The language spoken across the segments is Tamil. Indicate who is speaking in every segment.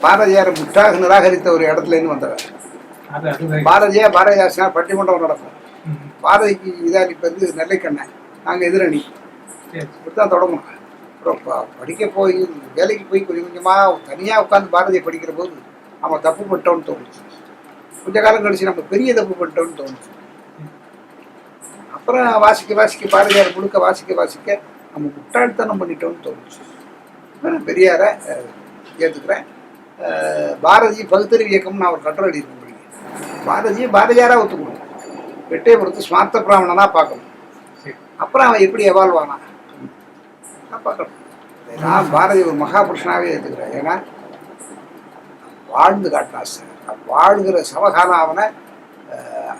Speaker 1: பாரதியார் முற்றாக நிராகரித்த ஒரு இடத்துல இருந்து வந்தவர்
Speaker 2: அது அது right.
Speaker 1: பாரதியா பாரதிதாசனா பட்டிமன்றம் நடக்கும். பாரதிக்கு இதாளிப்பது நெல்லைக்கண்ணன் நாங்கள் எதிரணி. இப்படி தான் தொடங்கணும் அப்புறம் படிக்க போய் வேலைக்கு போய் கொஞ்சம் கொஞ்சமாக தனியாக உட்காந்து பாரதியை படிக்கிற போது நம்ம தப்பு பண்ணிட்டோம்னு தோணுச்சு. கொஞ்ச காலம் கழிச்சு நம்ம பெரிய தப்பு பண்ணிட்டோம்னு தோணுச்சு. அப்புறம் வாசிக்க வாசிக்க பாரதியார் முழுக்க வாசிக்க வாசிக்க நம்ம முட்டாள்தனம் பண்ணிட்டோம்னு தோணுச்சு. பெரியாரை அஹ், பாரதி பகுத்தறிவு இயக்கம்னு அவர் ஒரு கட்டுரை எழுதியிருக்கேன் படிக்க. பாரதியை பாரதியாராக ஒத்துக்கணும். வெட்டையை பொறுத்து ஸ்மார்த்த பிராமணனா பார்க்கணும்.
Speaker 2: சரி.
Speaker 1: அப்புறம் அவன் எப்படி எவால்வ் ஆனான் நான் பார்க்கணும். நான் பாரதி ஒரு மகாபுருஷனாகவே எடுத்துக்கிறேன் ஏன்னா வாழ்ந்து காட்டினா சார். வாழ்கிற சமகாலம் அவனை அஹ்,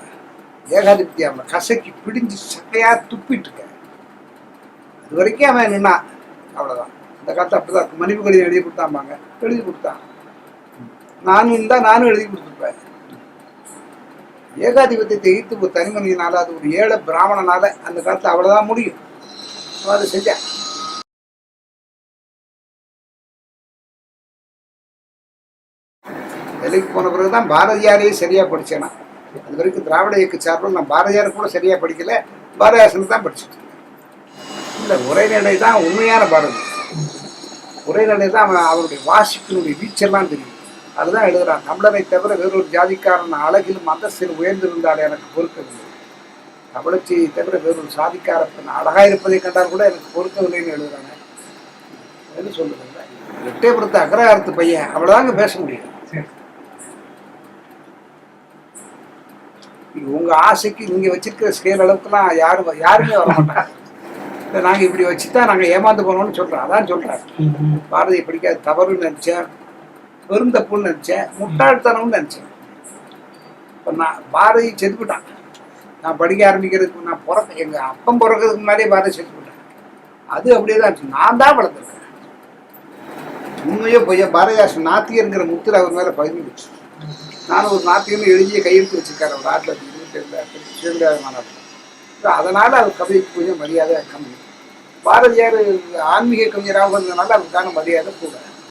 Speaker 1: அவனை கசக்கி பிடிஞ்சு சக்கையா துப்பிட்டு இருக்க அது வரைக்கும் அவன் நின்னான். அவ்வளோதான் இந்த காலத்தை அப்படிதான். மன்னிப்பு கடிதம் எழுதி கொடுத்தாம்பாங்க. எழுதி கொடுத்தான். நானும் இருந்தால் நானும் எழுதி கொடுத்துருப்பேன். ஏகாதிபத்தியத்தை எதிர்த்து ஒரு தனி மனிதனால அது ஒரு ஏழை பிராமணனால அந்த காலத்துல அவ்வளவுதான் முடியும். அதை செஞ்சேன். வேலைக்கு போன பிறகுதான் பாரதியாரையே சரியா படிச்சேன் நான். அது வரைக்கும் திராவிட இயக்க சார்பில் நான் பாரதியாரை கூட சரியா படிக்கல. பாரதியாசனை தான் படிச்சுட்டு இல்லை உரைநடை தான் உண்மையான பாரதி. உரைநடை தான் அவன் அவருடைய வாசிப்பினுடைய வீச்செல்லாம் தெரியும். அதுதான் எழுதுறான். தமிழரை தவிர வேறொரு ஜாதிக்காரன் அழகிலும் மதத்தில் உயர்ந்திருந்தால் எனக்கு பொறுக்கவில்லை. தமிழச்சியை தவிர வேறொரு சாதிக்கார பெண் அழகா இருப்பதை கண்டால் கூட எனக்கு பொறுக்கவில்லைன்னு எழுதுறாங்க என்ன சொல்லுங்க எட்டயபுரத்து அக்ரஹாரத்து பையன் அவ்வளோதாங்க பேச முடியும்.
Speaker 2: சரி.
Speaker 1: உங்க ஆசைக்கு நீங்க வச்சிருக்கிற ஸ்கேல் அளவுக்குலாம் யாரும் யாருமே வர மாட்டாங்க. நாங்கள் இப்படி வச்சு தான் நாங்கள் ஏமாந்து போனோம்னு சொல்கிறோம் அதான் சொல்கிறேன் பாரதியை பிடிக்காது. தவறுன்னு நினச்சேன் பெரும் தப்புன்னு நினச்சேன் முட்டாள்தனம்னு நினச்சேன். இப்போ நான் பாரதி செத்துக்கிட்டான் நான் படிக்க ஆரம்பிக்கிறதுக்கு நான் பிறக்க எங்கள் அப்பம் பிறக்கிறதுக்கு முன்னாடியே பாரதி செத்துக்கிட்டேன் அது அப்படியே தான் இருந்துச்சு. நான் தான் வளர்த்துருக்கேன் உண்மையோ பொய்யா பாரதிதாசன் நாத்திகருங்கிற முத்தில் அவர் மேலே வச்சு நானும் ஒரு நாத்திகர்னு எழுதிய கையெழுத்து வச்சிருக்காரு அவர் ஆட்டில் இருபத்தி ரெண்டு மாநாட்டில் அதனால் அவர் கவிதைக்கு கொஞ்சம் மரியாதை கம்மி பாரதியார் ஆன்மீக கவிஞராக இருந்ததுனால அவருக்கான மரியாதை கூட.